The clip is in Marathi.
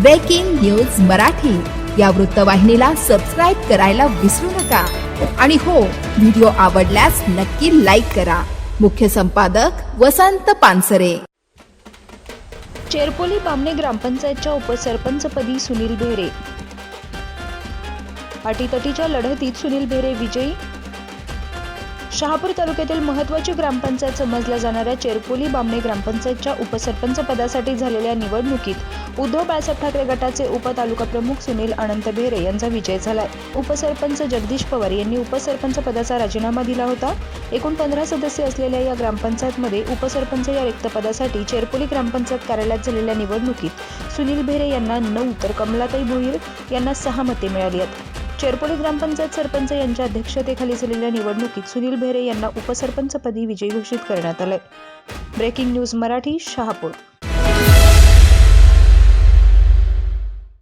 Breaking news Marathi. या वृत्तवाहिनीला सबस्क्राईब करायला विसरू नका. आणि हो व्हिडिओ आवडल्यास नक्की लाईक करा. मुख्य संपादक वसंत पानसरे. चेरपोली बामणे ग्रामपंचायतच्या उपसरपंचपदी सुनील भेरे अटीतटीच्या लढतीत सुनील भेरे विजयी शहापूर तालुक्यातील महत्वाची ग्रामपंचायत समजल्या जाणाऱ्या चेरपोली बामणे ग्रामपंचायतच्या उपसरपंच पदासाठी झालेल्या निवडणुकीत उद्धव बाळासाहेब ठाकरे गटाचे उपतालुका प्रमुख सुनील अनंत भेरे यांचा विजय झालाय. उपसरपंच जगदीश पवार यांनी उपसरपंच पदाचा राजीनामा दिला होता. एकूण पंधरा सदस्य असलेल्या या ग्रामपंचायतमध्ये उपसरपंच या रिक्त पदासाठी चेरपोली ग्रामपंचायत कार्यालयात झालेल्या निवडणुकीत सुनील भेरे यांना नऊ तर कमलाताई भोईर यांना सहा मते मिळाली आहेत. चेरपोली ग्रामपंचायत सरपंच यांच्या अध्यक्षतेखाली झालेल्या निवडणुकीत सुनील भेरे यांना उपसरपंचपदी विजयी घोषित करण्यात आलंय. Breaking news Marathi Shahapur.